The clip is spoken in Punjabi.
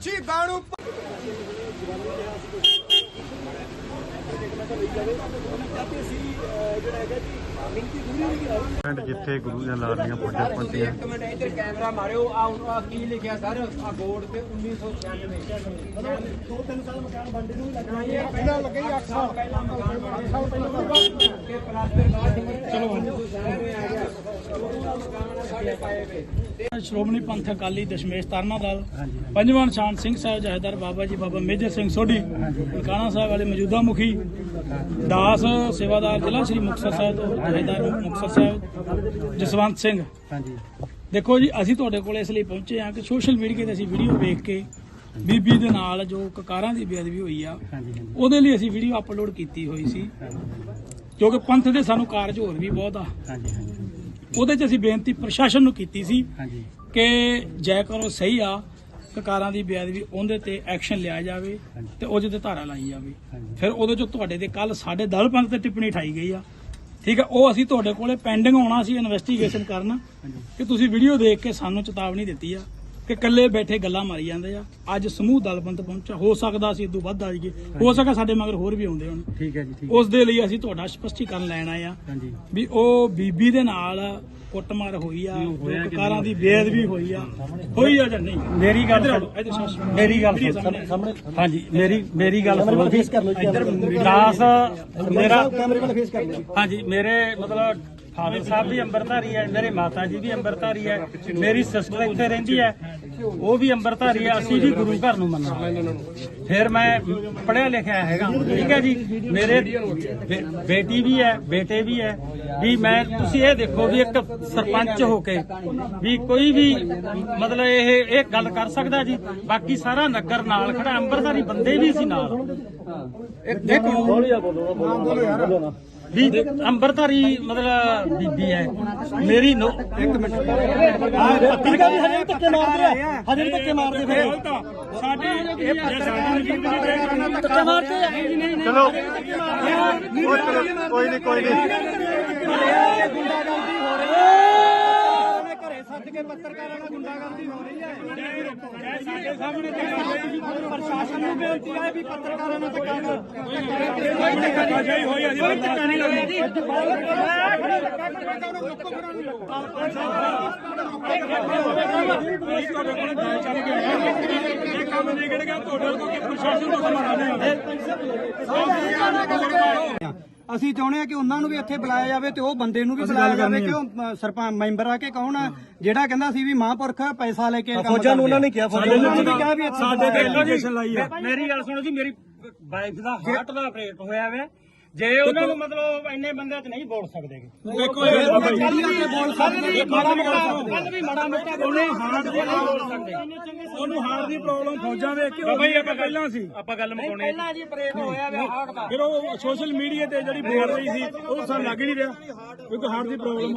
ਸ਼ਹੀਦਾਂ ਨੂੰ ਪਿੰਡ ਜਿੱਥੇ ਗੁਰੂ ਦੀਆਂ ਲਾਲੀਆਂ ਫੌਜਾਂ ਪਹੁੰਚੀਆਂ ਇੱਕ ਮਿੰਟ ਇੱਧਰ ਕੈਮਰਾ ਮਾਰਿਓ। ਆ ਆ ਕੀ ਲਿਖਿਆ ਸਰ? ਆ ਬੋਰਡ ਤੇ 1996 ਦੋ ਤਿੰਨ ਸਾਲ ਮਕਾਨ ਬੰਦੇ ਨੂੰ ਲੱਗਣਾ ਇਹ ਪਹਿਲਾਂ ਲੱਗੇ 8 ਸਾਲ ਪਹਿਲਾਂ ਮਕਾਨ ਬਣੇ 8 ਸਾਲ ਪਹਿਲਾਂ ਕਿ ਪਲਾਸਟਰ ਬਾਅਦ ਚਲੋ ਸ਼ਹਿਰ ਆ ਗਿਆ ਸ਼੍ਰੋਮਣੀ ਪੰਥ ਅਕਾਲੀ ਦਸ਼ਮੇਸ਼ ਤਾਰਨਾ ਦਲ, ਪੰਜਵਾਂ ਨਿਸ਼ਾਨ ਸਿੰਘ ਸਾਹਿਬ ਜਹੇਦਾਰ ਬਾਬਾ ਜੀ ਬਾਬਾ ਮੇਜਰ ਸਿੰਘ ਸੋਢੀ ਨਨਕਾਣਾ ਸਾਹਿਬ ਵਾਲੇ ਮੌਜੂਦਾ ਮੁਖੀ, ਦਾਸ ਸੇਵਾਦਾਰ ਜ਼ਿਲ੍ਹਾ ਸ੍ਰੀ ਮੁਕਤਸਰ ਸਾਹਿਬ ਤੋਂ ਜਹੇਦਾਰ ਮੁਕਤਸਰ ਸਾਹਿਬ, ਜਸਵੰਤ ਸਿੰਘ। ਹਾਂਜੀ ਦੇਖੋ ਜੀ, ਅਸੀਂ ਤੁਹਾਡੇ ਕੋਲ ਇਸ ਲਈ ਪਹੁੰਚੇ ਹਾਂ ਕਿ ਸੋਸ਼ਲ ਮੀਡੀਆ ਤੇ ਅਸੀਂ ਵੀਡੀਓ ਵੇਖ ਕੇ ਬੀਬੀ ਦੇ ਨਾਲ ਜੋ ਕਕਾਰਾਂ ਦੀ ਬੇਅਦਬੀ ਹੋਈ ਆ, ਉਹਦੇ ਲਈ ਅਸੀਂ ਵੀਡੀਓ ਅਪਲੋਡ ਕੀਤੀ ਹੋਈ ਸੀ, ਕਿਉਂਕਿ ਪੰਥ ਦੇ ਸਾਨੂੰ ਕਾਰਜ ਹੋਰ ਵੀ ਬਹੁਤ ਆ। ਹਾਂਜੀ ਹਾਂਜੀ ਉਹਦੇ 'ਚ ਅਸੀਂ ਬੇਨਤੀ ਪ੍ਰਸ਼ਾਸਨ ਨੂੰ ਕੀਤੀ ਸੀ ਕਿ ਜੈ ਕਰੋ ਸਹੀ ਆ ਕਕਾਰਾਂ ਦੀ ਬੇਅਦਬੀ ਉਹਦੇ ਤੇ ਐਕਸ਼ਨ ਲਿਆ ਜਾਵੇ ਤੇ ਉਹਦੇ ਤੇ ਧਾਰਾ ਲਾਈ ਜਾਵੇ। ਫਿਰ ਉਹਦੇ ਚੋਂ ਤੁਹਾਡੇ ਤੇ ਕੱਲ ਸਾਡੇ ਦਲ ਪੰਥ ਤੇ ਟਿੱਪਣੀ ਠਾਈ ਗਈ ਆ। ਠੀਕ ਆ ਉਹ ਅਸੀਂ ਤੁਹਾਡੇ ਕੋਲੇ ਪੈਂਡਿੰਗ ਆਉਣਾ ਸੀ ਇਨਵੈਸਟੀਗੇਸ਼ਨ ਕਰਨ ਕਿ ਤੁਸੀਂ ਵੀਡੀਓ ਦੇਖ ਕੇ ਸਾਨੂੰ ਚੇਤਾਵਨੀ ਦਿੱਤੀ ਆ। ਕਿ ਇਕੱਲੇ ਬੈਠੇ ਗੱਲਾਂ ਮਾਰੀ ਜਾਂਦੇ ਆ। ਅੱਜ ਸਮੂਹ ਦਲਬੰਦ ਪਹੁੰਚਾ ਹੋ ਸਕਦਾ ਸੀ ਇਦੋਂ ਵੱਧ ਆ ਜਾਈਏ। ਹੋ ਸਕਦਾ ਸਾਡੇ ਮਗਰ ਹੋਰ ਵੀ ਆਉਂਦੇ ਹੋਣ। ਠੀਕ ਹੈ ਜੀ ਠੀਕ ਉਸ ਦੇ ਲਈ ਅਸੀਂ ਤੁਹਾਡਾ ਸਪਸ਼ਟੀਕਰਨ ਲੈਣ ਆਏ ਆ। ਹਾਂਜੀ। ਵੀ ਉਹ ਬੀਬੀ ਦੇ ਨਾਲ ਕੁੱਟਮਾਰ ਹੋਈ ਆ। ਕਕਾਰਾਂ ਦੀ ਬੇਅਦਬੀ ਹੋਈ ਆ। ਹੋਈ ਆ ਜਾਂ ਨਹੀਂ? ਮੇਰੀ ਗੱਲ। ਮੇਰੀ ਗੱਲ। ਸਾਹਮਣੇ। ਹਾਂਜੀ ਮੇਰੀ ਮੇਰੀ ਗੱਲ ਸੁਣੋ ਜੀ। ਇੱਧਰ ਦਾਸ ਮੇਰਾ ਕੈਮਰੇ ਵਾਲਾ ਫੇਸ ਕਰ ਹਾਂਜੀ ਮੇਰੇ ਮਤਲਬ ਫਾਦਰ ਸਾਹਿਬ ਵੀ ਅੰਮ੍ਰਿਤਧਾਰੀ ਹੈ ਮੇਰੇ ਮਾਤਾ ਜੀ ਵੀ ਅੰਮ੍ਰਿਤਧਾਰੀ ਹੈ ਮੇਰੀ ਸਿਸਟਰ ਇੱਥੇ ਰਹਿੰਦੀ ਹੈ ਉਹ ਵੀ ਅੰਮ੍ਰਿਤਧਾਰੀ ਹੈ ਅਸੀਂ ਵੀ ਗੁਰੂ ਘਰ ਨੂੰ ਮੰਨਣਾ ਫਿਰ ਮੈਂ ਪੜ੍ਹਿਆ ਲਿਖਿਆ ਹੈਗਾ ਠੀਕ ਹੈ ਜੀ? ਮੇਰੇ ਬੇਟੀ ਵੀ ਹੈ ਬੇਟੇ ਵੀ ਹੈ ਵੀ ਮੈਂ ਤੁਸੀਂ ਇਹ ਦੇਖੋ ਵੀ ਇੱਕ ਸਰਪੰਚ ਹੋ ਕੇ ਵੀ ਕੋਈ ਵੀ ਮਤਲਬ ਇਹ ਇਹ ਗੱਲ ਕਰ ਸਕਦਾ ਜੀ? ਬਾਕੀ ਸਾਰਾ ਨਗਰ ਨਾਲ ਖੜਾ ਅੰਮ੍ਰਿਤਧਾਰੀ ਬੰਦੇ ਵੀ ਸੀ ਨਾਲ। ਇੱਕ ਦੇਖੋ। ਵੀ ਅੰਮ੍ਰਿਤਧਾਰੀ ਮਤਲਬ ਬੀਬੀ ਹੈ। ਮੇਰੀ ਨੋ ਇੱਕ ਮਿੰਟ। ਪੱਤਰਕਾਰ ਵੀ ਹਜੇ ਧੱਕੇ ਮਾਰਦੇ ਆ ਹਜੇ ਧੱਕੇ ਮਾਰਦੇ ਫਿਰ ਸਾਡੀ ਇਹ ਸਾਡੀ ਬੀਬੀ ਦੀ ਬੇਅਦਬੀ ਧੱਕੇ। ਮਾਰਦੇ ਆ। ਚਲੋ। ਕੋਈ ਨਹੀਂ ਕੋਈ ਨਹੀਂ। ਘਰੇ ਸੱਦ ਕੇ ਪੱਤਰਕਾਰਾਂ ਨਾਲ ਗੁੰਡਾਗਰਦੀ ਹੋ ਰਹੀ ਹੈ ਸਾਡੇ ਸਾਹਮਣੇ ਪ੍ਰਸ਼ਾਸਨ ਨੂੰ ਬੇਨਤੀ ਹੈ ਵੀ ਪੱਤਰਕਾਰਾਂ ਨਾਲ ਧੱਕਾ ਨਾ ਹੋਈ ਕੋਈ ਧੱਕਾ ਨਹੀਂ ਕਰਨਾ ਅਸੀਂ ਤੁਹਾਡੇ ਕੋਲ ਜਾਇ ਚੱਲ ਕੇ ਆਏ ਹਾਂ। ਇਹ ਕੰਮ ਨਹੀਂ ਕੋਲ ਕਿ ਪ੍ਰਸ਼ਾਸਨ ਤੋਂ ਸਮਾਨ ਨਹੀਂ ਅਸੀਂ ਚਾਹੁੰਦੇ ਆ ਕਿ ਉਹਨਾਂ ਨੂੰ ਵੀ ਇੱਥੇ ਬੁਲਾਇਆ ਜਾਵੇ ਤੇ ਉਹ ਬੰਦੇ ਨੂੰ ਵੀ ਬੁਲਾਇਆ ਜਾਵੇ ਕਿ ਉਹ ਸਰਪੰਚ ਮੈਂਬਰ ਆ ਕੇ ਕੌਣ ਆ? ਜਿਹੜਾ ਕਹਿੰਦਾ ਸੀ ਵੀ ਮਹਾਂਪੁਰਖ ਪੈਸਾ ਲੈ ਕੇ ਫੌਜਾਂ ਨੂੰ ਉਹਨਾਂ ਨੇ ਕਿਹਾ ਫੌਜਾਂ ਨੂੰ ਵੀ ਕਿਹਾ ਵੀ ਇੱਥੇ ਸਾਡੇ ਤੇ ਐਲੀਗੇਸ਼ਨ ਲਾਈ ਆ। ਮੇਰੀ ਗੱਲ ਸੁਣੋ ਜੀ ਮੇਰੀ ਵਾਈਫ ਦਾ ਹਾਰਟ ਦਾ ਆਪਰੇਟ ਹੋਇਆ ਵੇ। ਜੇ ਉਹਨਾਂ ਨੂੰ ਮਤਲਬ ਇੰਨੇ ਬੰਦਿਆਂ 'ਚ ਨਹੀਂ ਬੋਲ ਸਕਦੇ। ਦੇਖੋ ਇਹ ਬਾਬਾ ਜੀ ਕੱਲ ਵੀ ਮਾੜਾ ਮੋਟਾ ਬੋਲੇ ਹਾਰਟ ਦੇ ਨਹੀਂ ਬੋਲ ਸਕਦੇ। ਉਹਨੂੰ ਹਾਰ ਦੀ ਪ੍ਰੋਬਲਮ ਫੌਜਾਂ ਵੇਖ ਕੇ ਆਪਾਂ ਪਹਿਲਾਂ ਸੀ। ਆਪਾਂ ਗੱਲ ਮੁਕਾਉਣੇ ਪਹਿਲਾਂ ਜੀ ਆਪਰੇਟ ਹੋਇਆ ਵੇ ਹਾਰਟ ਦਾ। ਫਿਰ ਉਹ ਸੋਸ਼ਲ ਮੀਡੀਆ ਤੇ ਜਿਹੜੀ ਬੋਲ ਰਹੀ ਸੀ ਉਹ ਸਾਨੂੰ ਲੱਗ ਹੀ ਨਹੀਂ ਰਿਹਾ। ਕਿਉਂਕਿ ਹਾਰਟ ਦੀ ਪ੍ਰੋਬਲਮ